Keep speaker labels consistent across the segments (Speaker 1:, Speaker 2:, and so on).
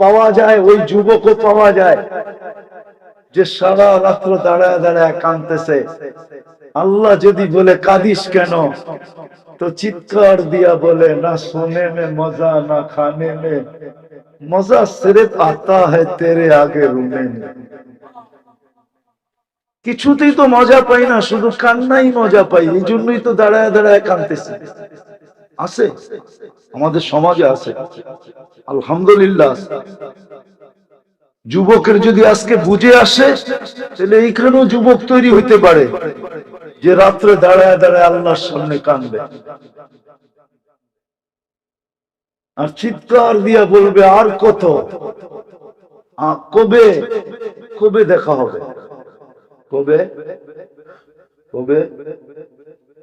Speaker 1: পাওয়া যায়, ওই যুবকও পাওয়া যায়, যে সারা রাত্র দাঁড়ায় দাঁড়ায় কাঁদতেছে। আল্লাহ যদি বলে, কাঁদিস কেন? তো চিৎকার দিয়া বলে, না সোনে মে মজা, না খানে মে মজা সির্ফ আতা হ্যায় তেরে আগে রুমে কিছুতেই তো মজা পাই না, শুধু কান্নাই মজা পাই, এই জন্যই তো দাঁড়ায় দাঁড়ায় কাঁদতেছি। আছে, আমাদের সমাজে আছে, আলহামদুলিল্লাহ। যুবকের যদি আজকে বুঝে আসে, তাহলে এইখানেও যুবক তৈরি হইতে পারে, যে রাত্রে দাঁড়ায় দাঁড়ায় আল্লাহর সামনে কানবে আর চিৎকার দিয়া বলবে, আর কত? কবে? কবে দেখা হবে? কবে? কবে?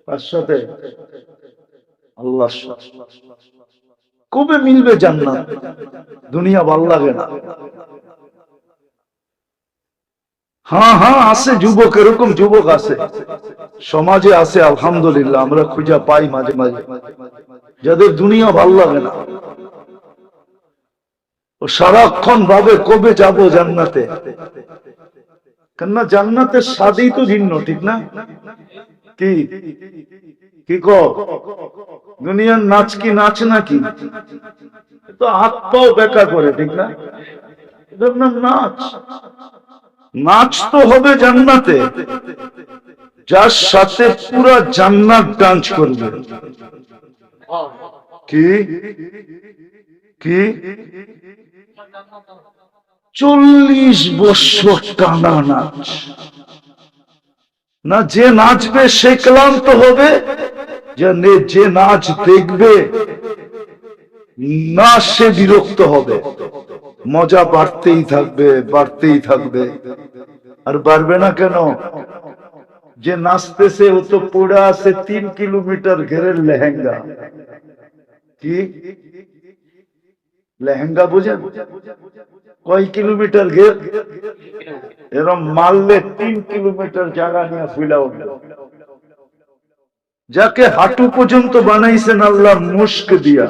Speaker 1: তার সাথে আল্লাহর সাথে। কবে মিলবে জান্নাত? দুনিয়া ভালো লাগে না। হ্যাঁ হ্যাঁ আছে যুবক, এরকম যুবক আছে। সমাজে আছে, আলহামদুলিল্লাহ, আমরা খুঁজা পাই মাঝে মাঝে। যাদের দুনিয়া ভালো লাগে না। ও সারাক্ষণ ভাবে, কবে যাব জান্নাতে? কেননা জান্নাতের স্বাদই তো ভিন্ন, ঠিক না? কি? কো দুনিয়ার নাচ কি, নাচ নাকি তো হাত পাও বেকা করে, ঠিক না? নাচ। নাচ তো হবে জান্নাতে। যার সাথে পুরা জান্নাত ডান্স করবে। কি? কি? চল্লিশ বছর টানা নাচ। না যে নাচবে, সে ক্লান্ত হবে। যে নে- যে নাচ দেখবে না সে বিরক্ত হবে। মজা বাড়তেই থাকবে বাড়তেই থাকবে। আর বাড়বে না কেন? যে নাচতেছে, ও তো পড়ে আছে তিন কিলোমিটার ঘেরের লেহেঙ্গা। কি? লেহেঙ্গা বুঝেন? কয় কিলোমিটার ঘের? এরম মারলে তিন কিলোমিটার জায়গা নিয়ে ফুলা উঠল। যাকে হাঁটু পর্যন্ত বানাইছেন আল্লাহ মুস্ক দিয়া,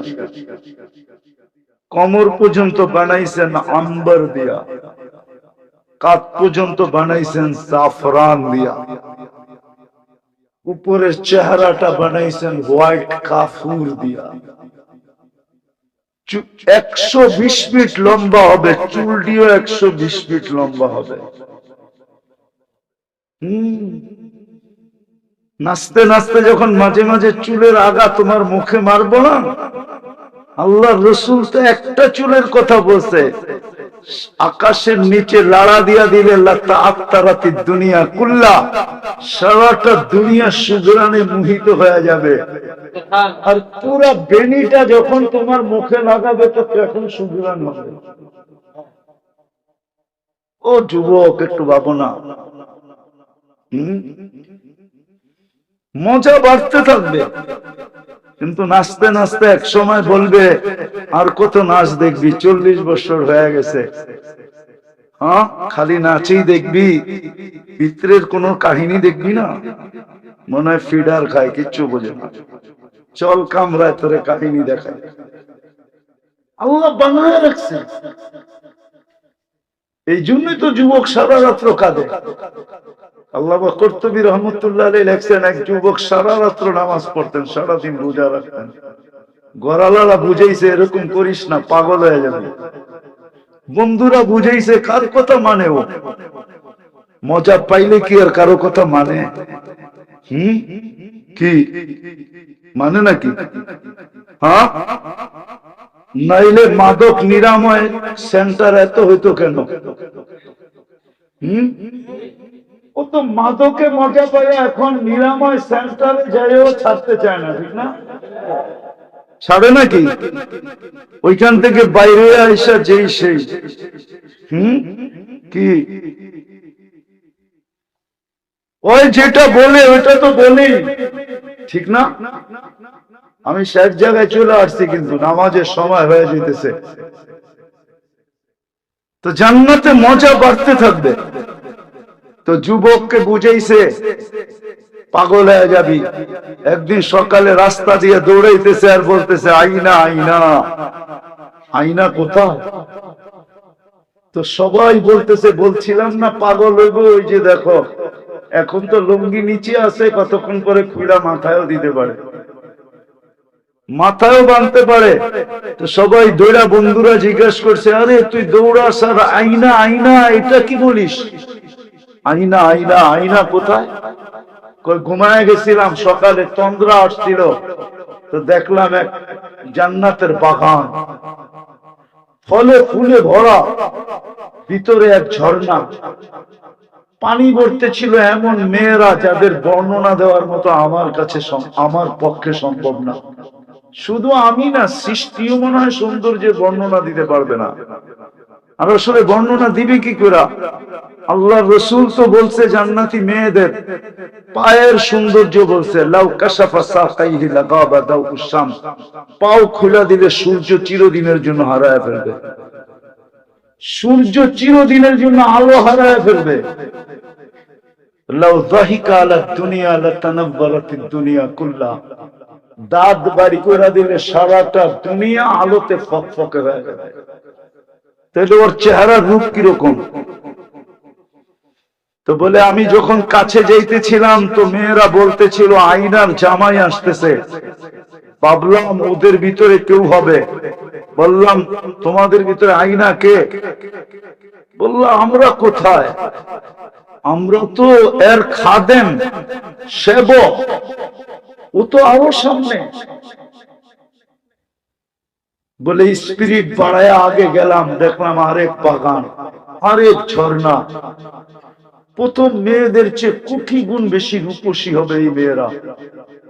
Speaker 1: কমর পর্যন্ত বানাইছেন আম্বর দিয়া, কাত পর্যন্ত বানাইছেন সাফরান দিয়া, উপরের চেহারাটা বানাইছেন হোয়াইট কাফুর দিয়া। একশো বিশ ফিট লম্বা হবে, চুলটিও একশো বিশ ফিট লম্বা হবে। হম। নাচতে নাচতে যখন মাঝে মাঝে চুলের আগা তোমার মুখে মারবো না আল্লাহ রসুল তো একটা চুলের কথা বলছে, আকাশের নিচে লাড়া দিয়া দিলে আত্মারাতি দুনিয়া কুল্লা, সারাটা দুনিয়া সুগ্রানে মোহিত হয়ে যাবে। আর পুরা বেনিটা যখন তোমার মুখে লাগাবে তো তখন সুগ্রান হবে। ও যুবক, একটু ভাবো না। হম? মজা বাড়তে থাকবে। কিন্তু নাচতে নাচতে এক সময় বলবে, আর কত নাচ দেখবি? চল্লিশ বছর হয়ে গেছে। হ্যাঁ খালি নাচেই দেখবি। ভিতরের কোন কাহিনী দেখবি না? মনে হয় ফিডার খায়, কিচ্ছু বোঝে না। চল কামরায় তোরে কাহিনী দেখায় আল্লাহ রাখছে। এই জন্যই তো যুবক সারা রাত্র কাঁদে। আল্লাহ কর্তবী রহমতুল্লাহ আলী লেখছেন, এক যুবক সারা রাত্র নামাজ পড়তেন, সারাদিন রোজা রাখতেন। গড়ালারা বুঝাইছে, এরকম করিস না, পাগল হয়ে যাবে। বন্ধুরা বুঝাইছে, কার কথা মানে ও? মজা পাইলে কি আর কারও কথা মানে? হুম কি? মানে নাকি? হ্যাঁ নাইলে মাদক নিরাময় সেন্টার এত হইতো কেন? হুম ও তো মাদকে মজা পায় এখন নিরাময় সেন্টারে যাইও ছাড়তে চায় না, ঠিক না? ছাড়ে নাকি? ওইখান থেকে বাইরে আইসা যেই সেই। হুম? কি? ওই যেটা বলে, ওইটা তো বলি। ঠিক না? আমি শেষ জায়গায় চলে আসছি কিন্তু নামাজের সময় হয়ে যেতেছে। তো জান্নাতে মজা বাড়তে থাকবে। তো যুবককে বুঝাইছে, পাগল হয়ে যাবি। একদিন সকালে রাস্তা দিয়ে দৌড়াইতেছে আর বলতেছে আইনা আইনা আইনা কোথায়? তো সবাই বলতেছে, বলছিলাম না পাগল হইব, ওই যে দেখো। এখন তো লুঙ্গি নিচে আছে, কতক্ষণ পরে খুলা মাথায়ও দিতে পারে। মাথায়ও বাঁধতে পারে। তো সবাই দৌড়া বন্ধুরা জিজ্ঞাসা করছে, আরে, তুই দৌড়াস আর আইনা আইনা এটা কি বলিস? আইনা আইনা আইনা কোথায়? ঘুমায় গেছিলাম, সকালে তন্দ্রা আসছিল। তো দেখলাম এক জান্নাতের বাগান। ফলে ফুলে ভরা, ভিতরে এক ঝর্ণা। পানি ছিল এমন মেয়েরা যাদের বর্ণনা দেওয়ার মতো আমার কাছে আমার পক্ষে সম্ভব না। শুধু আমি না, সৃষ্টিও মনে হয় সৌন্দর্যের বর্ণনা দিতে পারবে না। বর্ণনা দিবে কি করে? আল্লাহ রসুল তো বলছে জান্নাতি মেয়েদের পায়ের সৌন্দর্য বলছে, লাউ কাশাফা লাগাবা উসাম পাও খোলা দিলে সূর্য চিরদিনের জন্য হারায় ফেলবে। সূর্য চিরদিনের জন্য আলো হারায় ফেলবে। লাউ যাহিকা আলা দুনিয়া লাতানাব্বারাতিদ দুনিয়া কুল্লা। দাঁত বাড়ি করে দিলে সারাটা দুনিয়া আলোতে ফকফকে হয়ে যাবে। তাহলে ওর চেহারার রূপ কীরকম? তো বলে, আমি যখন কাছে যাইতেছিলাম তো মেয়েরা বলতেছিল আইনার জামাই আসতেছে। ভাবলাম ওদের ভিতরে কেউ হবে। বললাম, তোমাদের ভিতরে আইনা কে? বললাম আমরা কোথায়? আমরা তো এর খাদেম, সেবক। ও তো আরও সামনে। বলে, স্পিরিট বাড়ায় আগে গেলাম, দেখলাম আরেক বাগান, আরেক ঝর্ণা। প্রথম মেয়েদের চেয়ে কোটি গুণ বেশি রূপসী হবে এই মেয়েরা।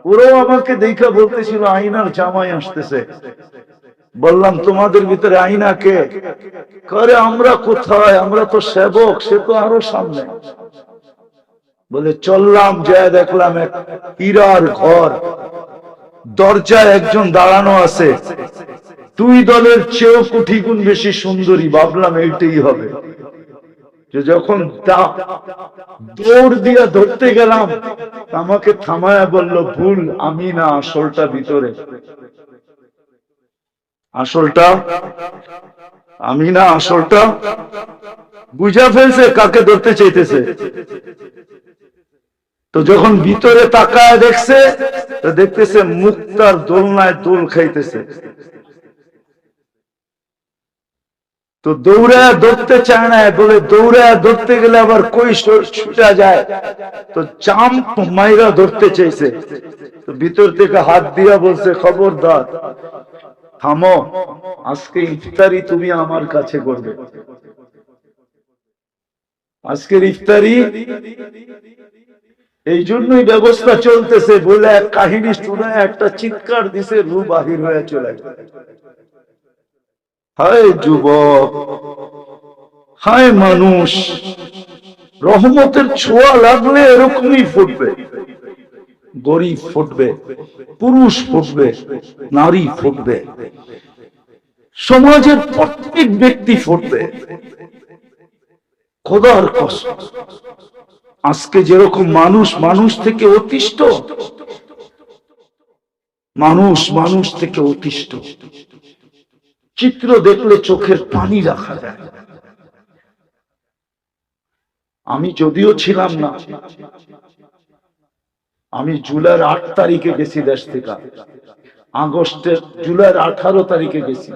Speaker 1: ওরাও আমাকে দেখা বলতেছিল আইনার জামাই আসতেছে। বললাম, তোমাদের ভিতরে আইনা কে? করে আমরা কোথায়? আমরা তো সেবক, সে তো আরও সামনে। বলে, চললাম, যায় দেখলাম এক হীরার ঘর। দরজায় একজন দাঁড়ানো আছে। দুই দলের চেয়েও কোটি গুণ বেশি সুন্দরী, ভাবলাম এইটাই হবে। যে যখন দৌড় দিয়া ধরতে গেলাম, আমাকে থামায়া বলল, ভুল, আমি না, আসলটা ভিতরে। আসলটা, আমি না, আসলটা বুঝা ফেলছে, কাকে ধরতে চাইতেছে। তো যখন ভিতরে তাকায় দেখছে, তো দেখতেছে মুক্তার দোলনায় দোল খাইতেছে। তো দৌড়া ধরতে চায় না, বলে দৌড়া ধরতে গেলে আবার কই ছুটা যায়? তো চাম্প মাইরা ধরতে চাইছে। তো ভিতর থেকে হাত দিয়া বলছে, খবরদার, থামো, আজকে ইফতারি তুমি আমার কাছে করবে। আজকের ইফতারি, এই জন্যই ব্যবস্থা চলতেছে বলে এক কাহিনী শুনে একটা চিৎকার দিছে রু বাহির হয়ে চলে গেল। হায় যুবক, হায় মানুষ, রহমতের ছোঁয়া লাগলে এরকমই ফুটবে। গরিব ফুটবে, পুরুষ ফুটবে, নারী ফুটবে, সমাজের প্রত্যেক ব্যক্তি ফুটবে। খোদার কষ্ট আজকে যেরকম মানুষ মানুষ থেকে অতিষ্ঠ, মানুষ মানুষ থেকে অতিষ্ঠ। চিত্র দেখলে চোখের পানি রাখা যায়। আমি যদিও ছিলাম না, আমি জুলাইয়ের আট তারিখে গেছি দেশ থেকে। আগস্টের, জুলাইয়ের আঠারো তারিখে গেছি।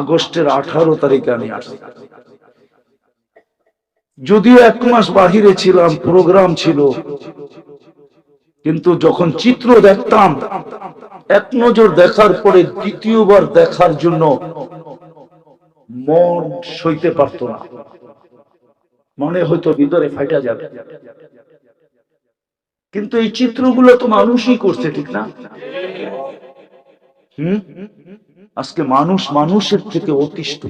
Speaker 1: আগস্টের আঠারো তারিখে আমি আসি। যদিও এক মাস বাহিরে ছিলাম প্রোগ্রাম ছিল, কিন্তু যখন চিত্র দেখতাম এক নজর দেখার পরে দ্বিতীয়বার দেখার জন্য মন সইতে পারত না। মনে হয়তো ভিতরে ফাইটা যাবে। কিন্তু এই চিত্রগুলো তো মানুষই করছে, ঠিক না? হুম? আজকে মানুষ মানুষের থেকে অতিষ্ঠ।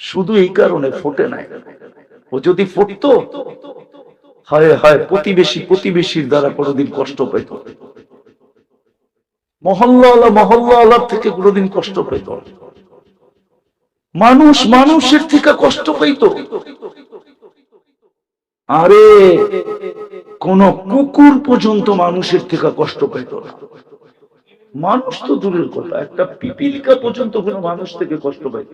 Speaker 1: শুধু এই কারণে ফোটে নাই। ও যদি ফুটতো, হায় হায়, প্রতিবেশী প্রতিবেশীর দ্বারা কোনোদিন কষ্ট পেত মহল্লা মহল্লা থেকে কোনোদিন কষ্ট পেত মানুষ মানুষের থেকে কষ্ট পেত আরে, কোন কুকুর পর্যন্ত মানুষের থেকে কষ্ট পেত মানুষ তো দূরের কথা, একটা পিপিলিকা পর্যন্ত কোনো মানুষ থেকে কষ্ট পাইত।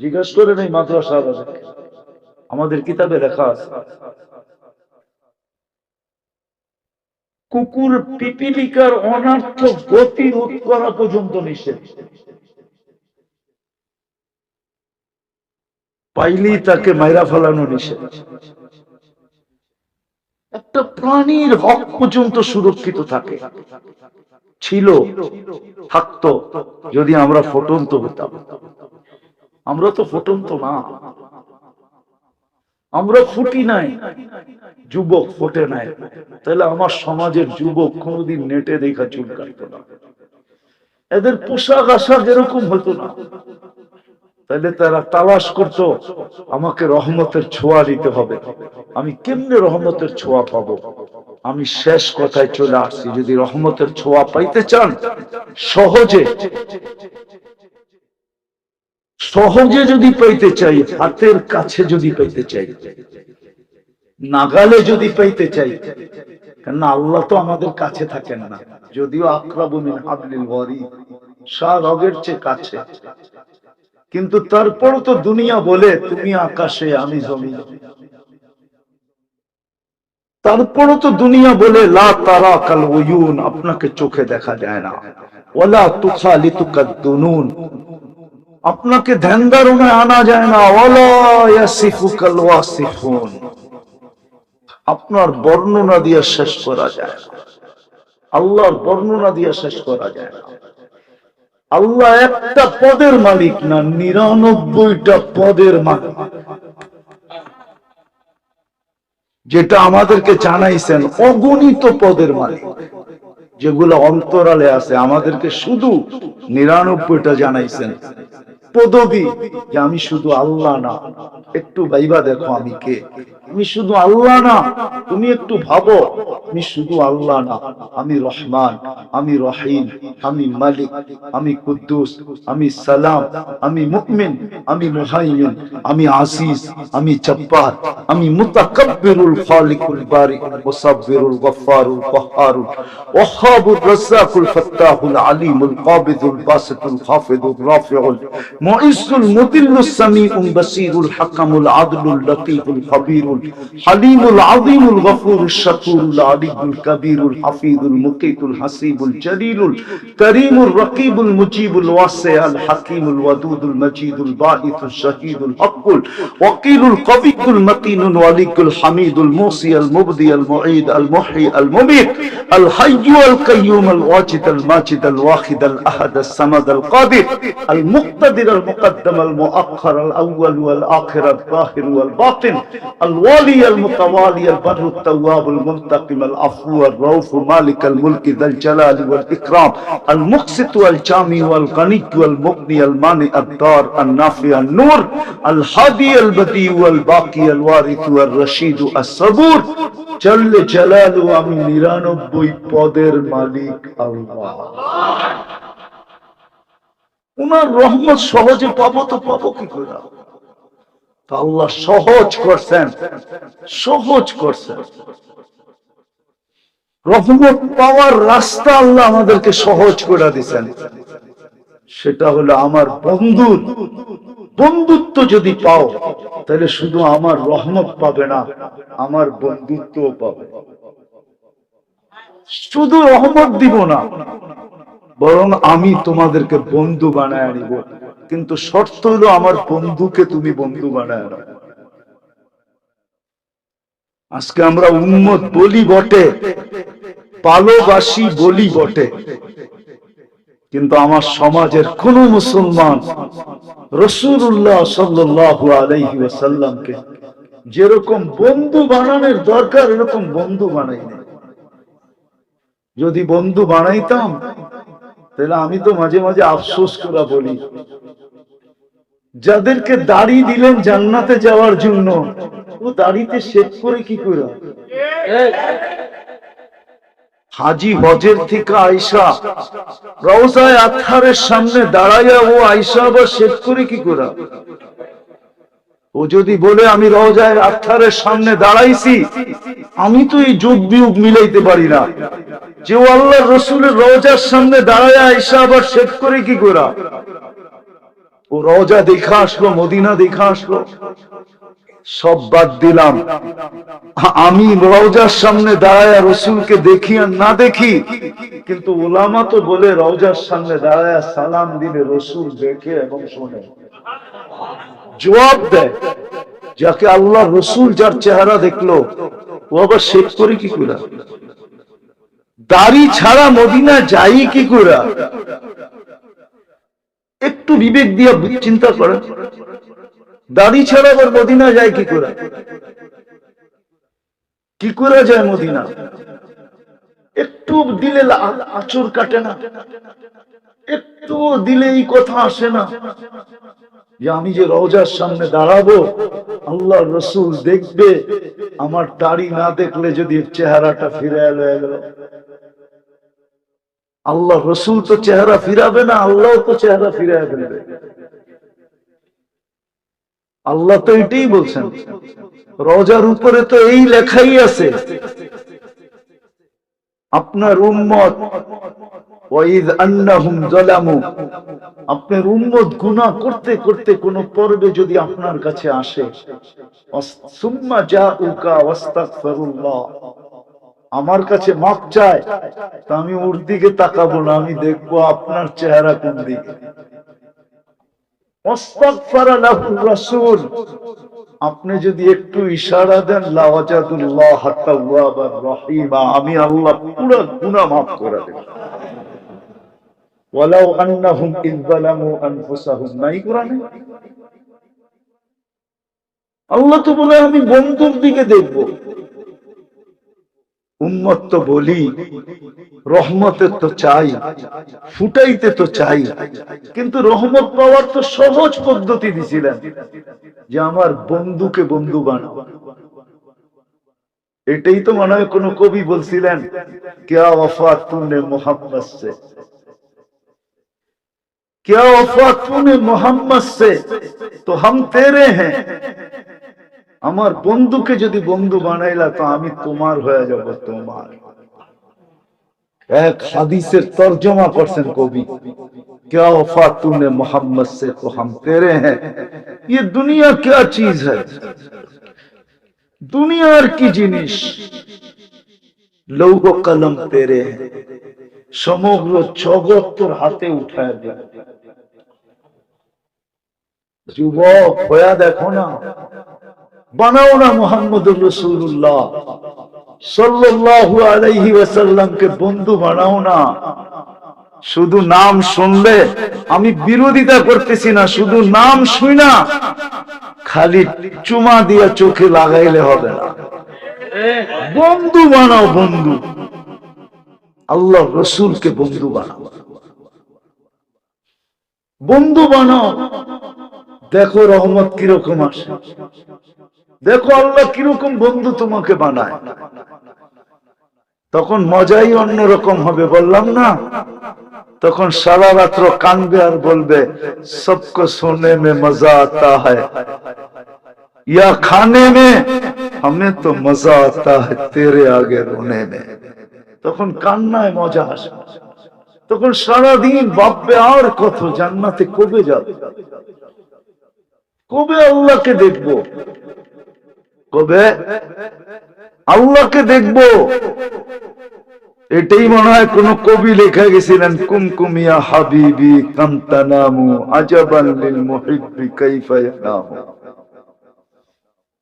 Speaker 1: জিজ্ঞাসা করেন এই মাদ্রাসা আমাদের কিতাবে লেখা আছে কুকুর পিপিলিকার অনার্থ গতি রোধ করা পর্যন্ত নিষেধ। পাইলেই তাকে মাইরা ফেলানো নিষেধ। একটা প্রাণীর হক পর্যন্ত সুরক্ষিত থাকে। ছিল, থাকতো, যদি আমরা ফটন্ত হতাম। আমরা তো ফটন্ত না। আমরা ফুটি নাই, যুবক ফোটে নাই। তাহলে আমার সমাজের যুবক কোনোদিন নেটে দেখা চুল কাটতো না। এদের পোশাক আশাক এরকম হতো না। তাহলে তারা তালাশ করত, আমাকে রহমতের ছোঁয়া দিতে হবে। আমি কেমনে রহমতের ছোঁয়া পাবো? আমি শেষ কথায় চলে আসছি। যদি রহমতের ছোঁয়া পাইতে চান, সহজে সহজে যদি পাইতে চাই, হাতের কাছে যদি পাইতে চাই, নাগালে যদি পাইতে চাই কেন আল্লাহ তো আমাদের কাছে থাকেন না। যদিও আক্রাবুমিন হাবলিল ওয়ারি, শাহ রগের চেয়ে কাছে। কিন্তু তারপর তো দুনিয়া বলে, তুমি আকাশে, আমি জমি তারপরও তো দুনিয়া বলে, লা তারা কাল ওয়ুন আপনাকে চোখে দেখা যায় না। ওলা তুখা লিতুকাদ দুনুন আপনাকে ধ্যান ধারণায় আনা যায় না। আপনার বর্ণনা দিয়ে শেষ করা যায় আল্লাহর বর্ণনা দিয়ে শেষ করা যায় না। আল্লাহ একটা পদের মালিক না, নিরানব্বইটা পদের মালিক। যেটা আমাদেরকে জানাইছেন, অগণিত পদের মালিক। যেগুলো অন্তরালে আছে, আমাদেরকে শুধু নিরানব্বইটা জানাইছেন। পদবি যে আমি শুধু আল্লাহ না। একটু বাইবা দেখো আমি কে। আমি শুধু আল্লাহ না। তুমি একটু ভাবো, আমি শুধু আল্লাহ না। আমি রহমান, আমি রহিম, আমি মালিক, আমি কুদ্দুস, আমি সালাম, আমি মুকমিন আমি মুহাইমিন, আমি আসিস আমি জব্বার, আমি মুতাকাব্বিরুল খালিকুল বারিক মুসাব্বিরুল গফফারুল কহ্হারুল ওয়াহাবুর রাজ্জাকুল ফাত্তাহুল আলিমুল কাবিদুল বাসিতুল খাফিদুল রাফিউল। মুইসুল মুদিল্লুস সামিউল বাসিরুল হাকামুল আদলুল লতীফুল খবীরুল হালিমুল আযীমুল গফুরুল শাকুরুল আলিমুল কবীরুল হাফিজুল মুকিতুল হাসিবুল জলিলুল করিমুল রকিবুল মুজিবুল ওয়াসিউল হাকিমুল ওয়াদুদুল মজিদুল বাহিতুল শহীদুল হকুল ওয়াকিলুল কবিকুল মতিনুল ওয়ালিকুল হামিদুল মুসি আল মুবদি আল মুঈদ আল মুহয়ি আল মুমিত আল হাইয়্যু আল কাইয়্যুম আল ওয়াজিদ আল মাজিদ আল ওয়াহিদ আল আহাদ আল সামাদ আল المقدم المؤخر الأول والآخر الظاهر والباطن الوالي المتوالي البر التواب المنتقم العفو الروف مالك الملك ذا الجلال والإكرام المقسط والجامي والغني والمغني المانع الدار النافع النور الهادي البديع والباقي الوارث والرشيد الصبور. جل جلاله আমি নিরানব্বই পদের মালিক আল্লাহ উনার রহমত সহজে পাবো তো পাবো কি করে? আল্লাহ সহজ করছেন সহজ করছেন। রহমত পাওয়ার রাস্তা আল্লাহ আমাদেরকে সহজ করে দিচ্ছেন সেটা হলো আমার বন্ধু বন্ধুত্ব যদি পাও, তাহলে শুধু আমার রহমত পাবে না, আমার বন্ধুত্ব পাবে। শুধু রহমত দিব না বরং আমি তোমাদেরকে বন্ধু বানায় আনিব। কিন্তু শর্ত হলো আমার বন্ধুকে তুমি বন্ধু বানায় আনো আজকে আমরা উন্মত বলি বটে ভালোবাসি বলি বটে। কিন্তু আমার সমাজের কোন মুসলমান রসুল্লাহ সাল্লাল্লাহু আলাইহি ওয়াসাল্লামকে যেরকম বন্ধু বানানোর দরকার, এরকম বন্ধু বানাই যদি বন্ধু বানাইতাম তাহলে আমি তো মাঝে মাঝে আফসোস করা বলি। যাদেরকে দাড়ি দিলেন জান্নাতে যাওয়ার জন্য, ও দাড়িতে শেষ করে কি করে? হাজি হজের থেকে আইসা রওজায় আথারের সামনে দাঁড়াইয়া ও আইসা আবার শেষ করে কি করে? ও যদি বলে আমি রওজায় আথারের সামনে দাঁড়াইছি, আমি তো এই যোগ বিয়োগ মিলাইতে পারি না। যে ও আল্লাহ রসুলের রওজার সামনে দাঁড়ায় আইসা আবার শেষ করে কি করা ও রওজা দেখা আসলো, মদিনা দেখা আসলো। সব বাদ দিলাম। আমি রওজার সামনে দাঁড়ায় রসুলকে দেখি আর না দেখি, কিন্তু ওলামা তো বলে রওজার সামনে দাঁড়ায় সালাম দিলে রসুল দেখে এবং শোনে। জবাব দেয় যাকে আল্লাহ রসুল যার চেহারা দেখল, ও আবার শেখ করে কি করে দাড়ি ছাড়া মদিনা যাই কি করে একটু বিবেক দিয়ে চিন্তা করেন। দাড়ি ছাড়া আবার মদিনা যায় কি করে কি করে যায় মদিনা? একটু দিলে আঁচড় কাটে না। একটু দিলে এই কথা আসে না। যে আমি যে রওজার সামনে দাঁড়াবো আল্লাহ রসুল দেখবে, আমার দাড়ি না দেখলে যদি চেহারাটা ফিরে এলো আল্লাহ রসুল তো চেহারা ফিরাবে না আল্লাহ তো চেহারা ফিরে ফেলবে। আল্লাহ তো এটাই বলছেন, রোজার উপরে তো এই লেখাই আছে। আপনার উম্মত আপনার উম্মত গুনাহ করতে করতে কোন পর্বে যদি আপনার কাছে আসে আমার কাছে মাপ চায়, তা আমি ওর দিকে তাকাবো না, আমি দেখব আপনার চেহারা কোন দিকে। আপনি যদি একটু ইশারা দেন আমি আল্লাহ পুরো গুনাহ মাফ করে দেব। ওয়ালাউ আন্নাহুম ইয আনফুসাহুম। নাই কোরআনে? আল্লাহ তো বলে, আমি বন্ধুর দিকে দেখব। উন্মত তো বলি রহমতের তো চাই, ফুটাইতে তো চাই। কিন্তু রহমত পাওয়ার তো সহজ পদ্ধতি দিছিলেন যে, আমার বন্ধুকে বন্ধু বানাও। এটাই তো মনে হয় কোন কবি বলছিলেন কে ওয়ফা তুমে মোহাম্মদ সে? क्या वफा तूने मोहम्मद से तो हम तेरे हैं আমার বন্ধুকে যদি বন্ধু বানাইলা তো আমি তোমার হয়ে যাব তোমার এক হাদিসের তর্জমা করছেন কবি क्या वफा तूने मोहम्मद से तो हम तेरे हैं ये दुनिया क्या चीज है দুনিয়ার কি জিনিস লৌহ কলম তেরে हैं। সমগ্র জগৎ তোর হাতে উঠায় দেয় যুবক দেখো না। বানাও না রসুল্লাহ সাল্লাল্লাহু আলাইহি ওয়াসাল্লামকে বন্ধু বানাও না। শুধু নাম শুনলে আমি বিরোধিতা করতেছি না, শুধু নাম শুই না। খালি চুমা দিয়া চোখে লাগাইলে হবে না। বন্ধু বানাও, বন্ধু। আল্লাহ রসুলকে বন্ধু বানাও। বন্ধু বানাও। দেখো রহমত কীরকম আসে। দেখো আল্লাহ কীরকম বন্ধু তোমাকে বানায়। তখন মজাই অন্যরকম হবে, বললাম না? তখন সারা রাত্র কানবে আর বলবে, সবকো শোনে মে মজা আতা হ্যা খানে মে হমে তো মজা আতা হ্যাঁ আগে রোনে মে। তখন কান্নায় মজা আসে। তখন সারাদিন বাপবে আর কত, জান্নাতে কবে যাবে? কবে আল্লাহকে দেখব? কবে? আল্লাহকে দেখব। এটাই মনে হয় কোন কবি লেখা গেছিলেন কুমকুমিয়া হাবিবি কান্তানামু আজাবান লিল মুহিব্বি কাইফা ইয়ানামু।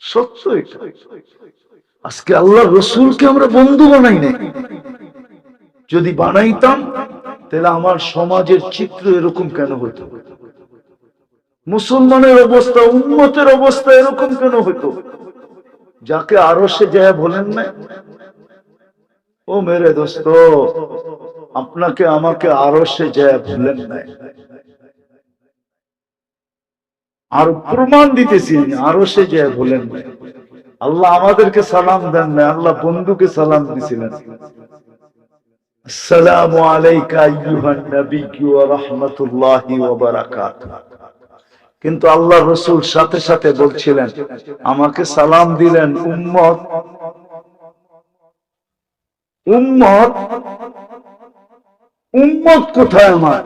Speaker 1: সত্য আজকে আল্লাহ রসুলকে আমরা বন্ধু বানাই নাই। যদি বানাইতাম, তাহলে আমার সমাজের চিত্র এরকম কেন হতো মুসলমানের অবস্থা উন্মতের অবস্থা এরকম কেন হতো যাকে আরও সে যায় বলেন না ও মেরে দোস্ত, আপনাকে, আমাকে আরও সে যায় ভুলেন নাই। আর প্রমাণ দিতেছি আরও সে যায় ভুলেন নাই। আল্লাহ আমাদেরকে সালাম দেন না আল্লাহ বন্ধুকে সালাম দিছিলেন। আসসালামু আলাইকা আইয়ুহান নাবিয়্যু ওয়া রাহমাতুল্লাহি ওয়া বারাকাতুহু। কিন্তু আল্লাহ রসুল সাথে সাথে বলছিলেন, আমাকে সালাম দিলেন উম্মত। উম্মত? উম্মত কোথায় আমার?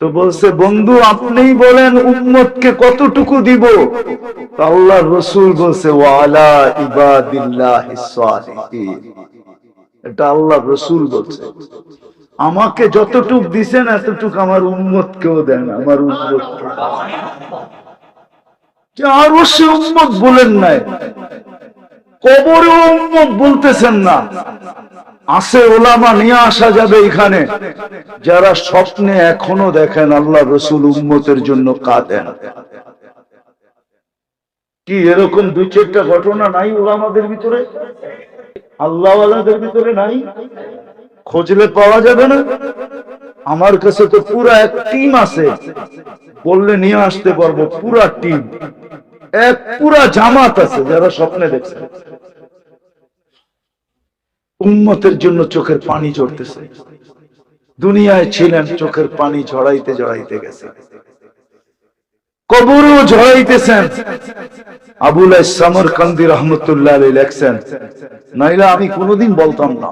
Speaker 1: তো বলছে, বন্ধু, আপনিই বলেন উম্মতকে কতটুকু দিব? আল্লাহ রসুল বলছে, ওয়ালা ইবাদিল্লাহ এটা আল্লাহ রসুল বলছে। আমাকে যতটুক দিছেন, এতটুক আমার উম্মত কেউ দেন, আমার উম্মত। আরও সে উম্মত বলেন নাই কবরে উম্মত বলতেছেন না। আসে ওলামা নিয়ে আসা যাবে এখানে, যারা স্বপ্নে এখনও দেখেন আল্লাহ রসুল উম্মতের জন্য কাঁদেন। কি এরকম দুই চারটা ঘটনা নাই ওলামাদের ভিতরে? আল্লাহওয়ালাদের ভিতরে নাই? খোঁজলে পাওয়া যাবে না। আমার কাছে তো পুরা এক টিম আছে। বললে নিয়ে আসতে পারব পুরা টিম এক পুরা জামাত আছে যারা স্বপ্নে দেখছে। উম্মতের জন্য চোখের পানি ঝরতেছে। দুনিয়ায় ছিলেন, চোখের পানি ঝড়াইতে ঝড়াইতে গেছে। কবরও ঝড়াইতেছেন আবুল সামর কান্দি রহমতুল্লাহ লেখছেন, নাইলে আমি কোনোদিন বলতাম না।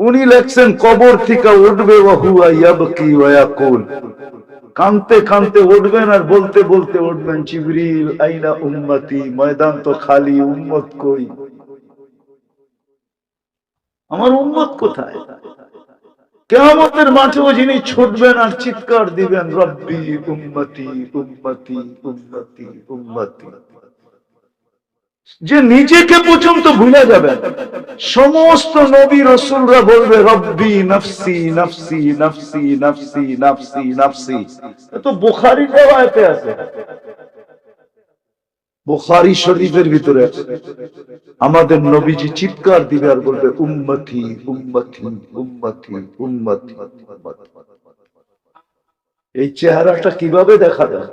Speaker 1: উনি লেখছেন, কবর থেকে উঠবে কানতে কানতে উঠবেন আর বলতে বলতে উঠবেন, জিবরিল, আইনা উম্মতি? ময়দান তো খালি, উম্মত কই? আমার উম্মত কোথায়? কেমতের মাঠেও যিনি ছুটবেন আর চিৎকার দিবেন, রব্বি উম্মতি উম্মতি উম্মতি উম্মতি। যে নিজেকে পর্যন্ত ভুলে যাবে। সমস্ত নবী রসুলরা বলবে, রব্বি নফসি নফসি নফসি নফসি নফসি নফসি। তো বুখারি রেওয়ায়তে আছে। বুখারি শরীফের ভিতরে আমাদের নবীজি চিৎকার দিবে আর বলবে উম্মতি উম্মতি উম্মতি উম্মতি। এই চেহারাটা কীভাবে দেখা যায়?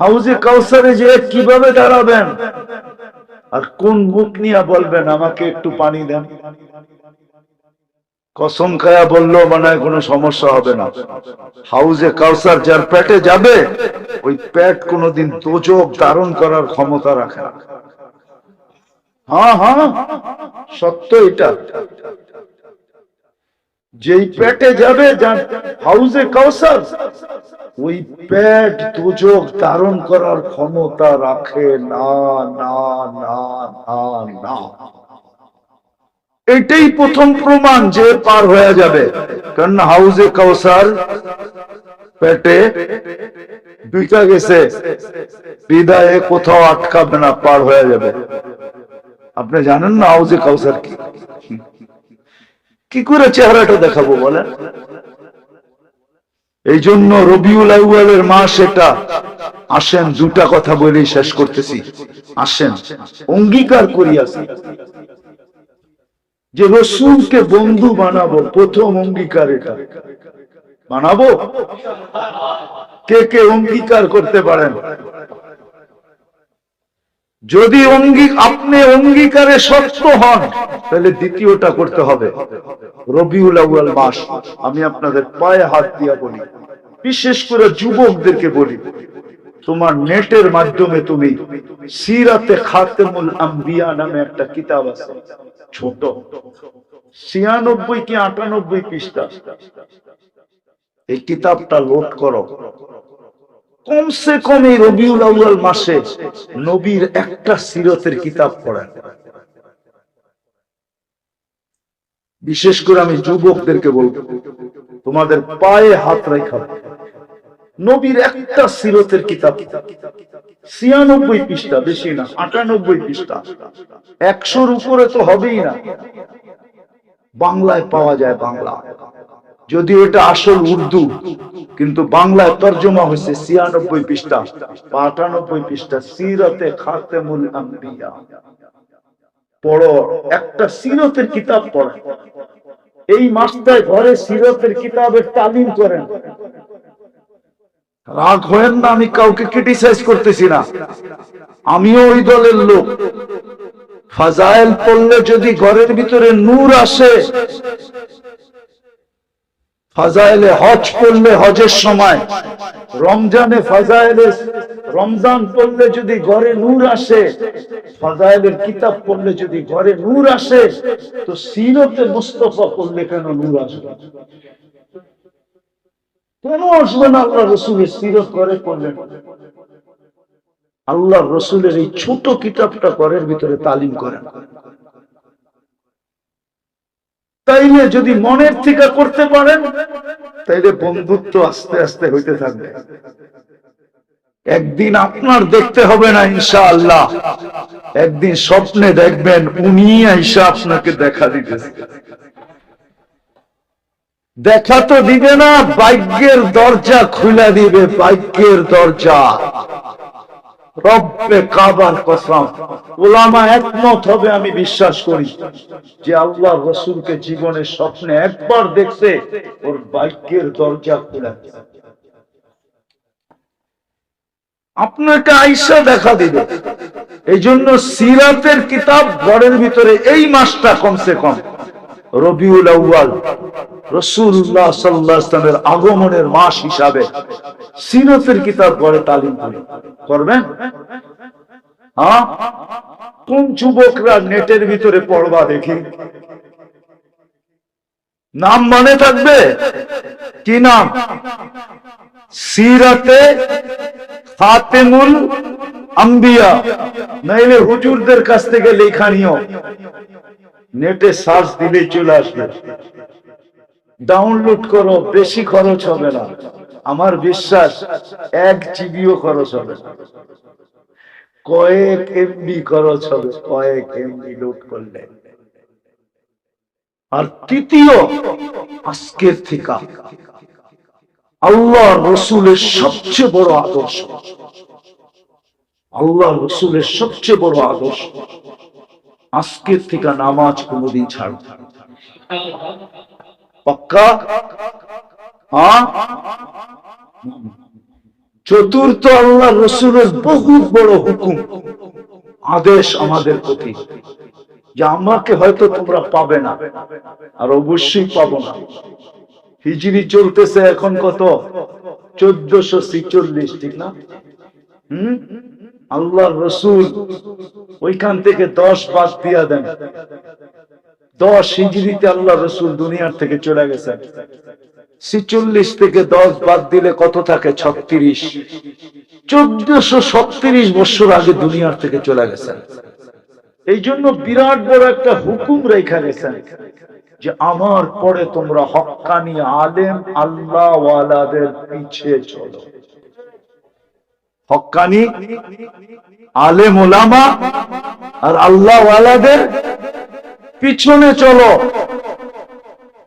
Speaker 1: হাউজে কাউসারে যে কীভাবে দাঁড়াবেন? আর কোন মুখ নিয়ে বলবেন? আমাকে একটু পানি দেন। কসম খায়া বলল মানে কোনো সমস্যা হবে না। হাউজে কাউসার যার পেটে যাবে, ওই পেট কোনোদিন দোজক ধারণ করার ক্ষমতা রাখে না। হ্যাঁ হ্যাঁ সত্য এটা। যেই পেটে যাবে হাউজে কাউসার ওই পেট দুযোগ ধারণ করার ক্ষমতা রাখে। না না না না না। এটাই প্রথম প্রমাণ যে পার হয়ে যাবে। কারণ হাউজে কাউসার পেটে দুইটা গেছে। হৃদয়ে কোথাও আটকাবে না, পার হয়ে যাবে। আপনি জানেন না হাউজে কাউসার কি? কি করে চেহারাটা দেখাবো বলেন? এই জন্য রবিউল আউয়ালের মাস এটা। আসেন, দুটা কথা বলেই শেষ করতেছি। আসেন, অঙ্গীকার করিয়াছি যে রসুলকে বন্ধু বানাবো, প্রথম অঙ্গীকার এটা। বানাবো? কে কে অঙ্গীকার করতে পারেন? যদি আপনি অঙ্গীকারে সত্য হন, তাহলে দ্বিতীয়টা করতে হবে। রবিউল আউয়াল মাস, আমি আপনাদের পায়ে হাত দিয়া বলি। বিশেষ করে যুবকদেরকে বলি, তোমার নেটের মাধ্যমে তুমি সিরাতে খাতেমুল আম্বিয়া নামে একটা কিতাব আছে, ছোট। ছিয়ানব্বই কি আটানব্বই পৃষ্ঠা। এই কিতাবটা লোড করো। কমসে কম এই রবিউল আউয়াল মাসে নবীর একটা সিরতের কিতাব পড়েন। বিশেষ করে আমি যুবকদেরকে বলব, তোমাদের পায়ে হাত রেখা। নবীর একটা সিরতের কিতাব, ছিয়ানব্বই পৃষ্ঠা, বেশি না, আটানব্বই পৃষ্ঠা। একশোর উপরে তো হবেই না। বাংলায় পাওয়া যায় বাংলা। যদিও এটা আসল উর্দু, কিন্তু বাংলায় তর্জমা হয়েছে ছিয়ানব্বই পৃষ্ঠা বা আটানব্বই পৃষ্ঠা, সিরতে খাতেমুল আম্বিয়া। পড়ো, একটা সিরতের কিতাব পড়ো। এই মাসটায় ঘরে সিরতের কিতাবের তালিম করেন। রাগ হয়েন না, আমি কাউকে ক্রিটিসাইজ করতেছি না। আমিও ওই দলের লোক। ফাজাইল পড়লে যদি ঘরের ভিতরে নূর আসে ফাজাইলে হজ পড়লে হজের সময়, রমজানে ফাজাইলে রমজান পড়লে যদি ঘরে নূর আসে, ফাজাইলের কিতাব পড়লে যদি ঘরে নূর আসে, তো সিরতে মুস্তফা পড়লে কেন নূর আসবে? কেন আসবেন আল্লাহ রসুলের সিরত করে করলেন আল্লাহ রসুলের এই ছোট কিতাবটা ঘরের ভিতরে তালিম করেন। তাইলে যদি মনের থেকে করতে পারেন, তাইলে বন্ধুত্ব আস্তে আস্তে হইতে থাকবে। একদিন আপনার দেখতে হবে না ইনশা আল্লাহ একদিন স্বপ্নে দেখবেন, উনি আইসা আপনাকে দেখা দিতেছে দেখা তো দিবে না, ভাগ্যের দরজা খুলে দিবে, ভাগ্যের দরজা। রব্বে কাবার কসম। ওলামা একমত হবে, আমি বিশ্বাস করি। যে আল্লাহ রসুলকে জীবনের স্বপ্নে একবার দেখছে, ওর ভাগ্যের দরজা খুলে। আপনাকে আইসা দেখা দিবে। এই জন্য সিরাতের কিতাব ঘরের ভিতরে এই মাসটা কমসে কম। রবিউল আউয়াল রসুল্লাহ সাল্লাহ ইসলামের আগমনের মাস হিসাবে সিরাতের কিতাব ঘরে তালিম করে করবেন? হ্যাঁ? কোন যুবকরা নেটের ভিতরে পড়বা দেখি। নাম মনে থাকবে? কি নাম? সিরাতে ফাতেমুল আম্বিয়া। নাইলে হুজুরদের কাছ থেকে লেখা নিও। নেটে সার্চ দিলেই চলে আসবে। ডাউনলোড করো, বেশি খরচ হবে না। আমার বিশ্বাস, এক জিবিও খরচ হবে কয়েক এমবি খরচ হবে, কয়েক এমবি লোড করলে। আর তৃতীয়, আজকের থেকে আল্লাহ রসুলের সবচেয়ে বড় আদর্শ। আল্লাহ রসুলের সবচেয়ে বড় আদর্শ। আজকের থেকে নামাজ কোনদিন ছাড়ব। পাক্কা? চতুর্থ আল্লাহ রসুলের বহু বড় হুকুম, আদেশ আমাদের প্রতি। যে আমাকে হয়তো তোমরা পাবে না, আর অবশ্যই পাবো না। হিজরি চলতেছে এখন কত? চোদ্দশো ছিচল্লিশ, ঠিক না? হম? আল্লাহ রসুল ওইখান থেকে দশ বাদ দিয়া দেন। দশ হিজড়িতে আল্লাহ রসুল দুনিয়ার থেকে চলে গেছেন। ছিচল্লিশ থেকে দশ বাদ দিলে কত থাকে? ছত্রিশ। চোদ্দশো ছত্রিশ বছর আগে দুনিয়ার থেকে চলে গেছেন। এই জন্য বিরাট বড় একটা হুকুম রেখা গেছেন যে আমার পরে তোমরা হক্কানি আলেম আল্লাহ ওয়ালাদের পিছে চলো। হক্কানি আলে ওলামা আর আল্লাহ পিছনে চলো।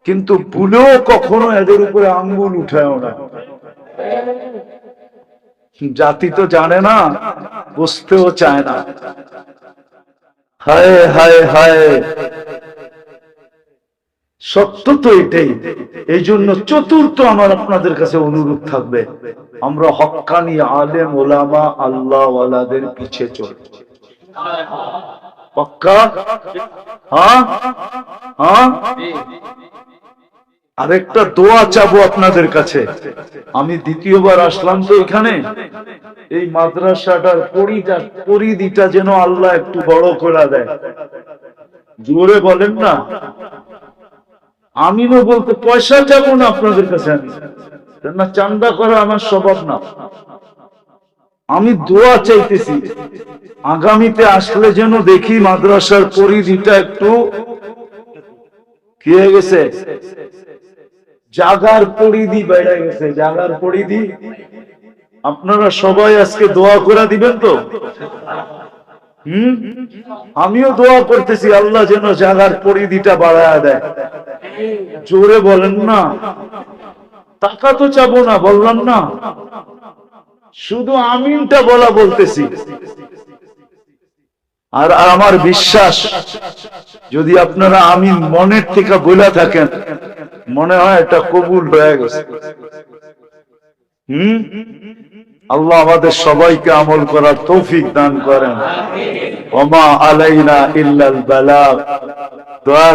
Speaker 1: কিন্তু ভুলেও কখনো এদের উপরে আঙ্গুল উঠায়ও না। জাতি তো জানে না, বুঝতেও চায় না। হায় হায় হায়। সত্য তো এটাই। এই জন্য চতুর্থ আমার আপনাদের কাছে অনুরোধ থাকবে। আমরা হক্কানি আলেম, ওলামা, আল্লাহ ওয়ালাদের পিছে চল। পক্কা হ্যাঁ আরেকটা দোয়া চাবো আপনাদের কাছে। আমি দ্বিতীয়বার আসলাম তো এখানে। এই মাদ্রাসাটার পরিধিটা যেন আল্লাহ একটু বড় করে দেয়। জোরে বলেন না। আমিও বলতে পয়সা চাবো না আপনাদের কাছে না চান্দা করা আমার স্বভাব না। আমি দোয়া চাইতেছি, আগামীতে আসলে যেন দেখি মাদ্রাসার পরিধিটা একটু কি হয়ে গেছে? জাগার পরিধি বেড়ে গেছে, জাগার পরিধি। আপনারা সবাই আজকে দোয়া করে দিবেন তো? আমিও দোয়া করতেছি, আল্লাহ যেন জাগার পরিধিটা বাড়ায় দেয়। জোরে বলেন না। টাকা তো চাবো না, বললাম না। শুধু আমিনটা বলা বলতেছি। আর আমার বিশ্বাস, যদি আপনারা আমিন মনের থেকে বলে থাকেন, মনে হয় এটা কবুল হয়ে গেছে। হম? আল্লাহ আমাদের সবাইকে আমল করার তৌফিক দান করেন। ওমা আলাইনা ইল্লাল দোয়া